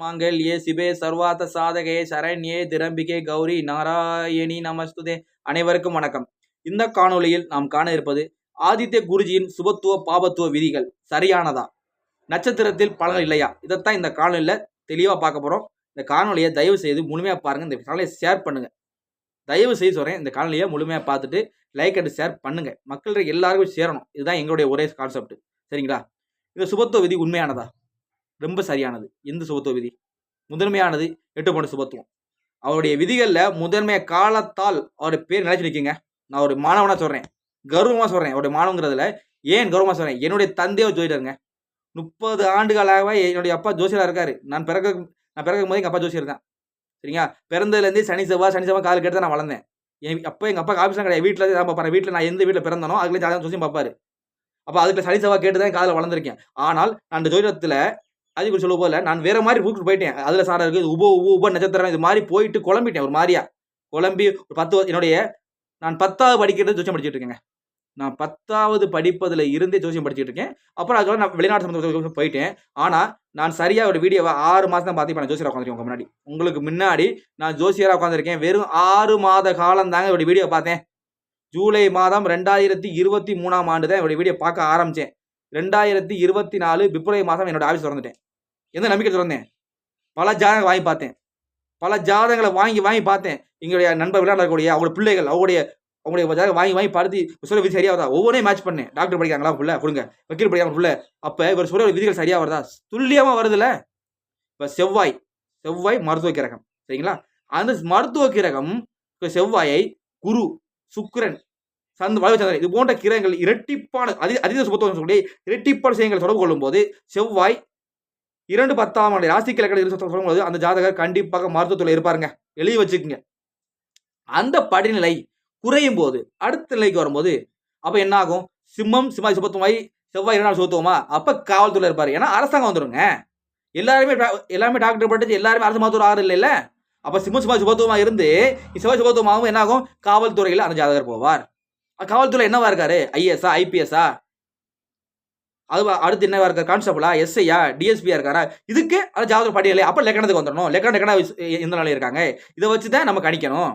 மாங்கல்யே சிபே சர்வாத சாதகே சரண்யே திரம்பிகே கௌரி நாராயணி நமஸ்துதே. அனைவருக்கும் வணக்கம். இந்த காணொளியில் நாம் காண இருப்பது ஆதித்ய குருஜியின் சுபத்துவ பாபத்துவ விதிகள். சரியானதா? நட்சத்திரத்தில் பலன் இல்லையா? இதைத்தான் இந்த காணொலியில் தெளிவாக பார்க்க போகிறோம் இந்த காணொலியை தயவு செய்து முழுமையாக பாருங்கள் இந்த காணொலியை ஷேர் பண்ணுங்கள் தயவு செய்து சொல்கிறேன் இந்த காணொலியை முழுமையாக பார்த்துட்டு லைக் அண்ட் ஷேர் பண்ணுங்கள் மக்கள் எல்லாருக்கும் சேரணும். இதுதான் எங்களுடைய ஒரே கான்செப்ட் சரிங்களா? இந்த சுபத்துவ விதி உண்மையானதா? ரொம்ப சரியானது. எந்த சுபத்துவ விதி? முதன்மையானது எட்டு போன சுபத்துவம். அவருடைய விதிகளில் முதன்மை காலத்தால் அவருடைய பேர் நிலைச்சு நிற்குங்க நான் ஒரு மாணவனாக சொல்கிறேன் கர்வமாக சொல்கிறேன் அவருடைய மாணவங்கிறதுல ஏன் கௌரவமாக சொல்கிறேன் என்னுடைய தந்தையோ ஜோதிடருங்க முப்பது ஆண்டுகளாகவே என்னுடைய அப்பா ஜோசியராக இருக்காரு. நான் பிறக்க நான் பிறக்கும் போது எங்கள் அப்பா ஜோசியர் தான். சரிங்களா? பிறந்ததுலேருந்து சனி செவ்வாய் சனி செவ்வாய் கால் கேட்டு நான் வளர்ந்தேன். என் அப்போ எங்கள் அப்பா ஆஃபீஸ்லாம் கிடையாது. வீட்டில் தான் பார்ப்பேன் வீட்டில் நான் எந்த வீட்டில் பிறந்தனோ அதுலேருந்து ஜாதகம் ஜோசியம் பார்ப்பாரு. அப்போ அதுக்கு சனி செவ்வாய் கேட்டு தான் காதில் வளர்ந்துருக்கேன். ஆனால் நான் அந்த ஜோதிடத்தில் அதிபர் சொல்ல போல நான் வேற மாதிரி ரூட் போயிட்டேன். அதுல சாரா இருக்கு இது உப உப உப நட்சத்திரம் இது மாதிரி போயிட்டு குழம்பிட்டேன் ஒரு மாதிரியா. குழம்பி ஒரு பத்து என்னுடைய நான் பத்தாவது படிக்கிறது ஜோசியம் படிச்சுட்டு இருக்கேங்க. நான் பத்தாவது படிப்பதுல இருந்தே ஜோசியம் படிச்சுட்டு இருக்கேன். அப்புறம் அதுக்கப்புறம் நான் வெளிநாட்டு சம்பந்தம் ஜோசியம் போயிட்டேன். ஆனா நான் சரியா ஒரு வீடியோவை ஆறு மாசம் தான் பார்த்து நான் ஜோசியரா உட்காந்துருக்கேன் உங்க முன்னாடி. உங்களுக்கு முன்னாடி நான் ஜோசியரா உட்காந்துருக்கேன் வெறும் ஆறு மாத காலம் தாங்க இவருடைய வீடியோ பார்த்தேன். ஜூலை மாதம் ரெண்டாயிரத்தி இருபத்தி மூணாம் ஆண்டு தான் இவருடைய வீடியோ பார்க்க ஆரம்பிச்சேன். ரெண்டாயிரத்தி இருபத்தி நாலு பிப்ரவரி மாதம் என்னோட ஆஃபீஸ் திறந்துட்டேன். எந்த நம்பிக்கை திறந்தேன் பல ஜாதகங்களை வாங்கி பார்த்தேன். பல ஜாதகங்களை வாங்கி வாங்கி பார்த்தேன். எங்களுடைய நண்பர் விளையாடக்கூடிய அவங்களுடைய பிள்ளைகள் அவங்களுடைய அவங்களுடைய ஜாதகம் வாங்கி வாங்கி படுத்தி சொல்ல விதி சரியா வருதா? ஒவ்வொன்றே மேட்ச் பண்ணேன். டாக்டர் படிக்கிறாங்களா? புள்ள கொடுங்க. வக்கீல் படிக்கிறாங்க புள்ள. அப்போ இவர் சொல்ற விதிகள் சரியா வருதா? துல்லியமா வருதுல்ல? இப்போ செவ்வாய் செவ்வாய் மருத்துவ கிரகம். சரிங்களா? அந்த மருத்துவ கிரகம் செவ்வாயை குரு சுக்கிரன் சந்த் வலுச்சந்திரன் இது போன்ற கிரகங்கள் இரட்டிப்பான அதி அதிக சுபத்துவம் சொல்லி இரட்டிப்பான விஷயங்களை தொடர்பு கொள்ளும்போது செவ்வாய் இரண்டு பத்தாம் ஆண்டு ராசிக்கு இலக்கணம் சொல்லும்போது அந்த ஜாதகர் கண்டிப்பாக மருத்துவத்தில் இருப்பாருங்க. எழுதி வச்சுக்கோங்க. அந்த படிநிலை குறையும் போது அடுத்த நிலைக்கு வரும்போது அப்ப என்ன ஆகும் சிம்மம் சிம்மாய் சுபத்துவமாய் செவ்வாய் இரண்டாம் சுத்துவமா அப்ப காவல்துறையில் இருப்பாரு. ஏன்னா அரசாங்கம் வந்துருங்க. எல்லாருமே எல்லாருமே டாக்டர் படிச்சு எல்லாருமே அரசு மருத்துவர் ஆறு இல்லைல்ல? அப்ப சிம்ம சிம்மா சுபத்துவமா இருந்து செவ்வாய் சுபத்துவமாகவும் என்ன ஆகும் காவல்துறையில் அந்த ஜாதகர் போவார். காவல்துறை என்னவா இருக்காரு? ஐஎஸ்ஆ ஐபிஎஸ்ஆ அது அடுத்து என்னவா இருக்காரு? கான்ஸ்டபிளா எஸ்ஐயா டிஎஸ்பியா இருக்காரா? இதுக்கு அது ஜாதக பட்டியலே அப்ப லெக்கணத்துக்கு வந்துடணும். லெக்கணம் லெக்கணா எந்த நிலையில இருக்காங்க? இதை வச்சு தான் நம்ம கணிக்கணும்.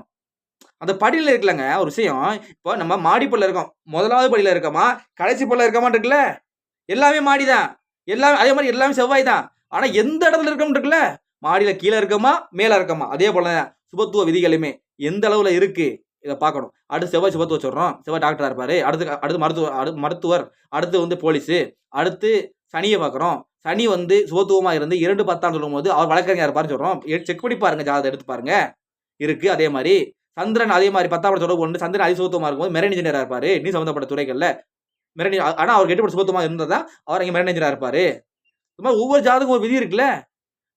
அந்த படியில் இருக்கலங்க ஒரு விஷயம். இப்போ நம்ம மாடிப்படியில் இருக்கோம். முதலாவது படியில் இருக்கோமா? கடைசி படியில் இருக்கமான்னு இருக்குல்ல? எல்லாமே மாடி தான் எல்லாமே அதே மாதிரி எல்லாமே செவ்வாய் தான். ஆனால் எந்த இடத்துல இருக்கோம் இருக்குல்ல? மாடியில் கீழே இருக்கோமா? மேலே இருக்கோமா? அதே போல தான் சுபத்துவ விதிகளுமே. எந்த அளவில் இருக்குது இதை பார்க்கணும். அடுத்து செவ்வாய் சுபத்துவ வச்சுடுறோம் செவ்வாய் டாக்டராக இருப்பார். அடுத்து அடுத்து மருத்துவ அடு மருத்துவர் அடுத்து வந்து போலீஸு அடுத்து சனியை பார்க்குறோம். சனி வந்து சுபத்துவமாக இருந்து இரண்டு பத்தாம் சொல்லும் போது அவர் வழக்கறிஞர் இருப்பார்னு சொல்கிறோம் செக் பண்ணி பாருங்கள் ஜாதகம் எடுத்து பாருங்கள் இருக்குது அதே மாதிரி. சந்திரன் அதே மாதிரி பத்தாம் தொடர்பு கொண்டு சந்திரன் அதிசுபத்துவமாக இருக்கும்போது மெரன் இன்ஜினியரா இருப்பார். நீ சம்மந்தப்பட்ட துறைகளில். மெரன் ஆனால் அவர் கெட்டுப்பட்ட சுபத்துவமாக இருந்ததா அவர் அங்கே மெரன் இன்ஜினியரா இருப்பார். இது மாதிரி ஒவ்வொரு ஜாதகம் ஒரு விதி இருக்குல்ல.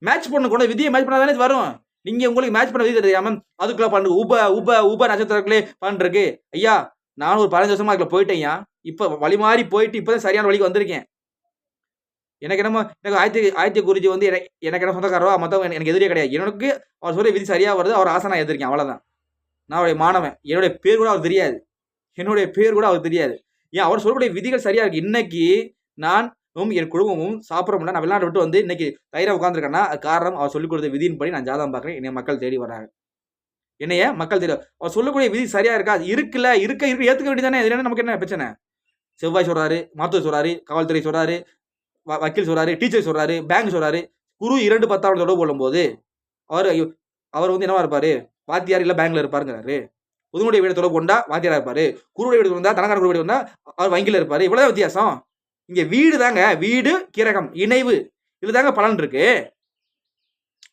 மேட்ச் பண்ண கூட விதியை மேட்ச் பண்ணாதானே இது வரும். நீங்க உங்களுக்கு மேட்ச் பண்ண விதி தெரியாம அதுக்குள்ள பண்ணு உப உப உப நட்சத்திரங்களே பண்றதுக்கு ஐயா நானும் ஒரு பதினஞ்சு வருஷமா அதுல போயிட்டேன்யா இப்ப வழி மாறி போயிட்டு இப்பதான் சரியான வழிக்கு வந்திருக்கேன். எனக்கு என்னமோ எனக்கு ஆயிரத்தி ஆயிரத்தி குருஜி வந்து எனக்கு எனக்கு என்ன சொந்தக்காரோ மற்றவங்க எனக்கு எதிரியே கிடையாது. எனக்கு அவர் சொல்ல விதி சரியா வருது அவர் ஆசை நான் எதிர்க்கேன் அவ்வளவுதான். நான் அவருடைய மாணவன். என்னுடைய பேர் கூட அவர் தெரியாது. என்னுடைய பேர் கூட அவர் தெரியாது. ஏன் அவர் சொல்லக்கூடிய விதிகள் சரியா இருக்கு. இன்னைக்கு நான் என் குடும்பமும் சாப்பிட முடியல நான் வெளிநாட்டு விட்டு வந்து இன்னைக்கு தயிராக உட்காந்துருக்கேன்னா அது காரணம் அவர் சொல்லிக் கொடுத்த விதியின்படி நான் ஜாதகம் பார்க்குறேன். என்னை மக்கள் தேடி வராங்க. என்னைய மக்கள் தேடி அவர் சொல்லக்கூடிய விதி சரியா இருக்கா? இருக்குல்ல. இருக்க இருக்க ஏற்றுக்க வேண்டியதானே இதுல நமக்கு என்ன பிரச்சனை? செவ்வாய் சொல்றாரு மருத்துவர் சொல்றாரு காவல்துறை சொல்றாரு வ- வக்கீல் சொல்றாரு டீச்சர் சொல்றாரு பேங்க் சொல்றாரு. குரு இரண்டு பத்தாவது தொடர்பு கொள்ளும்போது அவர் ஐயோ, அவர் வந்து என்னவா இருப்பாரு? வாத்தியார் இல்லை பேங்க்ல இருப்பாருங்கிறாரு. புதுமுடைய வீடு தொடர்பு கொண்டா வாத்தியாரா இருப்பாரு? குருடைய வீடு வந்தா தனக்கார குரு வீடு வந்தா அவர் வங்கியில் இருப்பாரு. இவ்வளவு வித்தியாசம். இங்க வீடு தாங்க. வீடு கிரகம் இணைவு. இது தாங்க பலன் இருக்கு.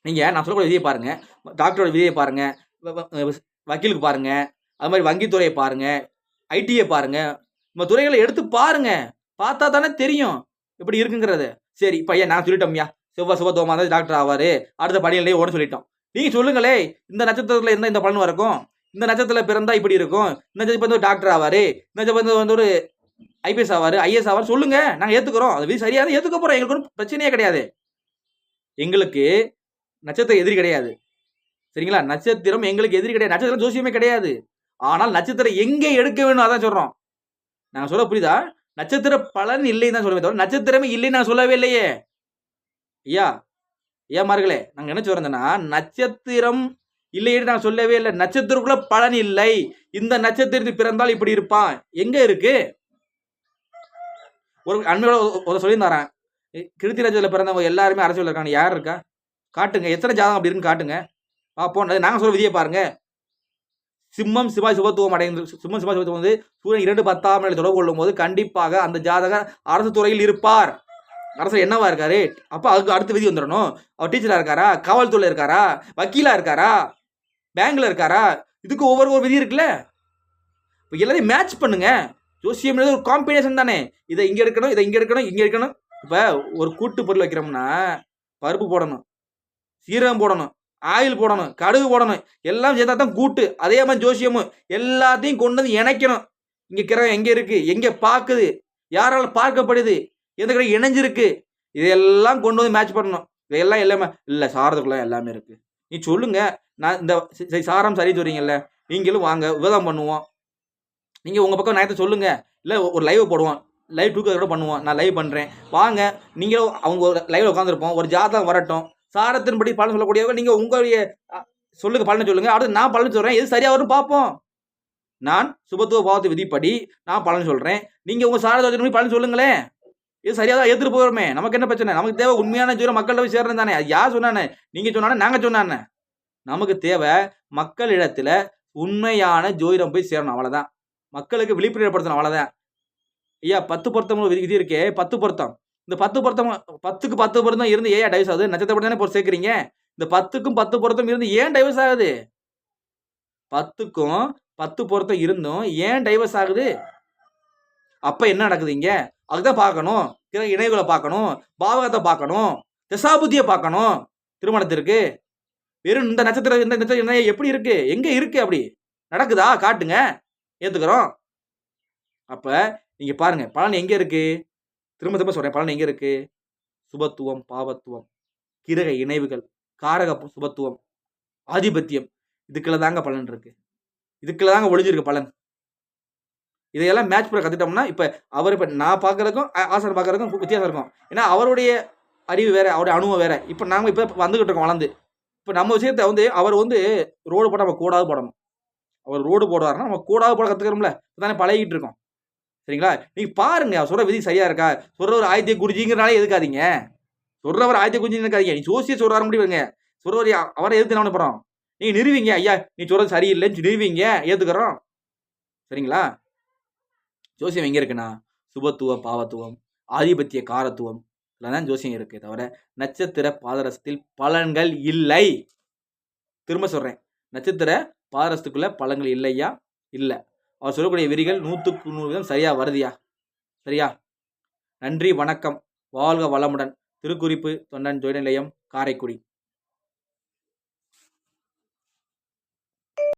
நீங்க நான் சொல்லக்கூடிய விதியை பாருங்க. டாக்டரோட விதியை பாருங்க. வ- வக்கீலுக்கு பாருங்க. அது மாதிரி வங்கித்துறையை பாருங்க. ஐடியை பாருங்க. நம்ம துறைகளை எடுத்து பாருங்க. பார்த்தா தானே தெரியும் எப்படி இருக்குங்கிறது. சரி பையன் ஐயா நான் சொல்லிட்டோம்யா செவ்வாய் சுபத்துவமாக தான் டாக்டர் ஆவாரு. அடுத்த படியிலே ஓட சொல்லிட்டோம். நீங்க சொல்லுங்களே இந்த நட்சத்திரத்துல இருந்தா இந்த பலன் இருக்கும் இந்த நட்சத்திரத்துல பிறந்தா இப்படி இருக்கும். இந்த நட்சத்திரம் வந்து டாக்டர் ஆவாரு. இந்த நட்சத்திரம் வந்து ஒரு ஐபிஎஸ் ஆவார் ஐஎஸ் ஆவார் சொல்லுங்க. நாங்க ஏத்துக்கிறோம். அது சரியாக சரியா ஏத்துக்க போறோம். எங்களுக்கு ஒன்றும் பிரச்சனையே கிடையாது. எங்களுக்கு நட்சத்திரம் எதிரி கிடையாது. சரிங்களா? நட்சத்திரம் எங்களுக்கு எதிரி கிடையாது. நட்சத்திரம் ஜோசியமே கிடையாது. ஆனால் நட்சத்திரம் எங்கே எடுக்க வேணும் அதான் சொல்றோம். நாங்க சொல்ல புரியுதா? நட்சத்திர பலன் இல்லைன்னு தான் சொல்லுவேன் தவிர நட்சத்திரமே இல்லைன்னு நான் சொல்லவே இல்லையே. ஐயா மார்களே நாங்க என்ன சொல்றோம்னா நட்சத்திரம் இல்லையே நான் சொல்லவே இல்லை. நட்சத்திரக்குள்ள பலன் இல்லை. இந்த நட்சத்திரத்தில் பிறந்தால் இப்படி இருப்பான். எங்க இருக்கு? ஒரு அண்மையோட ஒரு- சொல்லியிருந்தாரன் கிருத்தி நட்சத்திரத்தில் பிறந்தவங்க எல்லாருமே அரசியல் இருக்காங்க. யார் இருக்கா? காட்டுங்க. எத்தனை ஜாதகம் அப்படி இருக்குன்னு காட்டுங்க. பார்ப்போம் அது நாங்கள் சொல்ற விதியை பாருங்க. சிம்மம் சிவாய் சுபத்துவம் அடைந்து சிம்மம் சிவாய் சுபத்துவம் வந்து சூரியன் இரண்டு பத்தாம் நிலை தொடர்பு கொள்ளும் போது கண்டிப்பாக அந்த ஜாதகர் அரசு துறையில் இருப்பார். அரசு என்னவா இருக்காரு? அப்போ அதுக்கு அடுத்த விதி வந்துடணும் அவர் டீச்சராக இருக்காரா? காவல்துறையில் இருக்காரா? வக்கீலாக இருக்காரா? பேங்க்ல இருக்காரா? இதுக்கு ஒவ்வொரு ஒரு விதி இருக்குல்ல? இப்போ எல்லாத்தையும் மேட்ச் பண்ணுங்க. ஜோசியம் ஒரு காம்பினேஷன் தானே. இதை இங்கே இருக்கணும் இதை இங்கே இருக்கணும் இங்கே இருக்கணும் இப்போ ஒரு கூட்டு பொருள் வைக்கிறோம்னா பருப்பு போடணும் சீரகம் போடணும் ஆயில் போடணும் கடுகு போடணும் எல்லாம் சேர்த்தா தான் கூட்டு. அதே மாதிரி ஜோசியமும் எல்லாத்தையும் கொண்டு வந்து இணைக்கணும். இங்கே கிரகம் எங்கே இருக்குது எங்கே பார்க்குது யாரால் பார்க்கப்படுது? எந்த கடை இணைஞ்சிருக்கு? இதையெல்லாம் கொண்டு வந்து மேட்ச் பண்ணணும். இதையெல்லாம் எல்லாமே இல்லை சாரதுக்குள்ள எல்லாமே இருக்குது நீ சொல்லுங்கள் நான் இந்த சாரம் சரி சொல்றீங்கல்ல நீங்களும் வாங்க விவாதம் பண்ணுவோம். நீங்கள் உங்கள் பக்கம் நேரத்தை சொல்லுங்கள் இல்லை ஒரு லைவ் போடுவோம். லைவ் டூக்கு கூட பண்ணுவோம். நான் லைவ் பண்ணுறேன் வாங்க நீங்களும் அவங்க ஒரு லைவ்ல உட்காந்துருப்போம் ஒரு ஜாதகம் வரட்டும். சாரத்தின்படி பலன் சொல்லக்கூடியவங்க நீங்கள் உங்களுடைய சொல்லுங்கள் பலனை சொல்லுங்கள் அடுத்து நான் பலன் சொல்கிறேன் எது சரியாக வரும் பார்ப்போம். நான் சுபத்துவ பாவத்தை விதிப்படி நான் பலன் சொல்கிறேன் நீங்கள் உங்கள் சாரதத்தின்படி பலன் சொல்லுங்களேன். இது சரியாக தான் எதிர்ப்பு போகிறோமே நமக்கு என்ன பிரச்சனை? நமக்கு தேவை உண்மையான ஜோரம் மக்கள்கிட்ட போய் சேர்றது தானே. அது யார் சொன்னானே? நீங்கள் சொன்னானே நாங்கள் சொன்னானே. நமக்கு தேவை மக்களிடத்தில் உண்மையான ஜோதிடம் போய் சேரணும். அவ்வளோதான் மக்களுக்கு விழிப்புணர்வுப்படுத்தணும் அவ்வளோதான் ஐயா பத்து பொருத்தம் விதி இருக்கே பத்து பொருத்தம். இந்த பத்து பொருத்தம் பத்துக்கு பத்து பொருத்தம் இருந்து ஏன் டைவர்ஸ் ஆகுது. நட்சத்திரப்படி தானே போட்டு சேர்க்குறீங்க? இந்த பத்துக்கும் பத்து பொருத்தம் இருந்து ஏன் டைவர்ஸ் ஆகுது? பத்துக்கும் பத்து பொருத்தம் இருந்தும் ஏன் டைவர்ஸ் ஆகுது? அப்ப என்ன நடக்குது இங்க? அதுதான் பார்க்கணும். கிரக இணைவுகளை பார்க்கணும். பாவகத்தை பார்க்கணும். திசாபுத்தியை பார்க்கணும். திருமணத்திற்கு. வெறும் இந்த நட்சத்திரம் இந்த நட்சத்திரம் எப்படி இருக்கு? எங்க இருக்கு அப்படி? நடக்குதா? காட்டுங்க. ஏத்துக்கிறோம். அப்ப நீங்க பாருங்க பலன் எங்க இருக்கு? திரும்ப திரும்ப சொல்றேன் பலன் எங்க இருக்கு? சுபத்துவம் பாவத்துவம் கிரக இணைவுகள் காரக சுபத்துவம் ஆதிபத்தியம் இதுக்குள்ள தாங்க பலன் இருக்கு. இதுக்குள்ள தாங்க ஒளிஞ்சிருக்கு பலன். இதையெல்லாம் மேட்ச் பண்ண கத்துட்டோம்னா இப்ப அவர் இப்ப நான் பார்க்குறதுக்கும் ஆசை ஆசார் பார்க்கறதுக்கும் வித்தியாசம் இருக்கும். ஏன்னா அவருடைய அறிவு வேற அவருடைய அனுபவம் வேற. இப்ப நாங்கள் இப்ப வந்துகிட்டு இருக்கோம் வளர்ந்து. இப்ப நம்ம விஷயத்த வந்து அவர் வந்து ரோடு போட்டால் நம்ம கூடாது போடணும். அவர் ரோடு போடுவாருன்னா நம்ம கூடாது போட கற்றுக்கிறோம்ல தானே பழகிட்டு இருக்கோம். சரிங்களா? நீங்க பாருங்க அவர் சொல்ற விதி சரியா இருக்கா? சொல்ற ஒரு ஆயத்திய குருஜிங்கிறனாலே எதுக்காதீங்க? சொல்றவர் ஆயத்திய குருஜி இருக்காதீங்க. நீ ஜோசிய சொல்றாரு முடிவுங்க சொல்றவர் அவரை எதிர்த்து என்ன பண்ண போறோம்? நிறுவீங்க. ஐயா நீ சொல்றது சரியில்லைன்னு நிறுவீங்க. ஏத்துக்கிறோம். சரிங்களா? ஜோசியம் எங்க இருக்குன்னா சுபத்துவம் பாவத்துவம் ஆதிபத்திய காரத்துவம். இதுல தான் ஜோசியம் இருக்கு தவிர நட்சத்திர பாதரசத்தில் பலன்கள் இல்லை. திரும்ப சொல்றேன். நட்சத்திர பாதரசத்துக்குள்ள பழங்கள் இல்லையா? இல்லை. அவர் சொல்லக்கூடிய விரிகள் நூற்றுக்கு நூறு விதம் சரியா வருதியா? சரியா? நன்றி வணக்கம். வாழ்க வளமுடன். திருக்குறிப்பு தொண்டன் தொழில் நிலையம் காரைக்குடி.